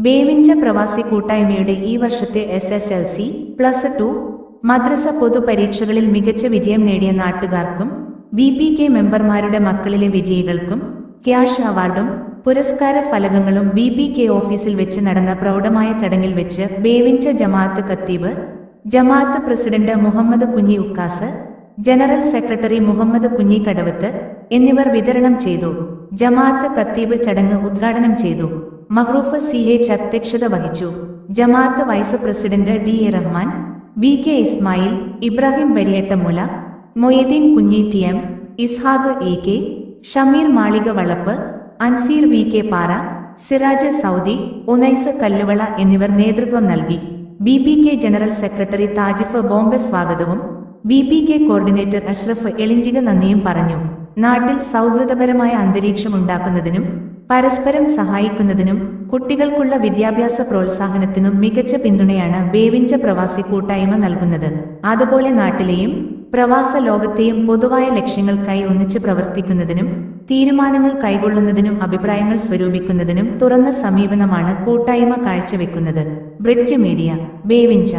ബേവിഞ്ച പ്രവാസി കൂട്ടായ്മയുടെ ഈ വർഷത്തെ S S L C plus two മദ്രസ പൊതുപരീക്ഷകളിൽ മികച്ച വിജയം നേടിയ നാട്ടുകാർക്കും വി പി കെ മെമ്പർമാരുടെ മക്കളിലെ വിജയികൾക്കും ക്യാഷ് അവാർഡും പുരസ്കാര ഫലകങ്ങളും വി പി കെ ഓഫീസിൽ വെച്ച് നടന്ന പ്രൗഢമായ ചടങ്ങിൽ വെച്ച് വേവിഞ്ച ജമാഅത്ത് കത്തീബ് ജമാഅത്ത് president Muhammad Kunhi ഉക്കാസ് general secretary Muhammad Kunhi കടവത്ത് എന്നിവർ വിതരണം ചെയ്തു. ജമാഅത്ത് കത്തീബ് ചടങ്ങ് ഉദ്ഘാടനം ചെയ്തു. മഹ്റൂഫ് സി എച്ച് അധ്യക്ഷത വഹിച്ചു. ജമാഅത്ത് vice president D A Rahman V K Ismail Ibrahim Bariyattamula Moideen Kunhi T M Ishaq A K Shameer Malika Valappu Anseer V K പാറ സിറാജ് സൗദി ഉനൈസ് കല്ലുവള എന്നിവർ നേതൃത്വം നൽകി. B P K general secretary Tajif Bombay സ്വാഗതവും B P K coordinator Ashraf Elinjika നന്ദിയും പറഞ്ഞു. നാട്ടിൽ സൗഹൃദപരമായ അന്തരീക്ഷം ഉണ്ടാക്കുന്നതിനും പരസ്പരം സഹായിക്കുന്നതിനും കുട്ടികൾക്കുള്ള വിദ്യാഭ്യാസ പ്രോത്സാഹനത്തിനും മികച്ച പിന്തുണയാണ് വേവിഞ്ച പ്രവാസി കൂട്ടായ്മ നൽകുന്നത്. അതുപോലെ നാട്ടിലെയും പ്രവാസ ലോകത്തെയും പൊതുവായ ലക്ഷ്യങ്ങൾക്കായി ഒന്നിച്ച് പ്രവർത്തിക്കുന്നതിനും തീരുമാനങ്ങൾ കൈകൊള്ളുന്നതിനും അഭിപ്രായങ്ങൾ സ്വരൂപിക്കുന്നതിനും തുറന്ന സമീപനമാണ് കൂട്ടായ്മ കാഴ്ചവെക്കുന്നത്. Bridge media Bevinja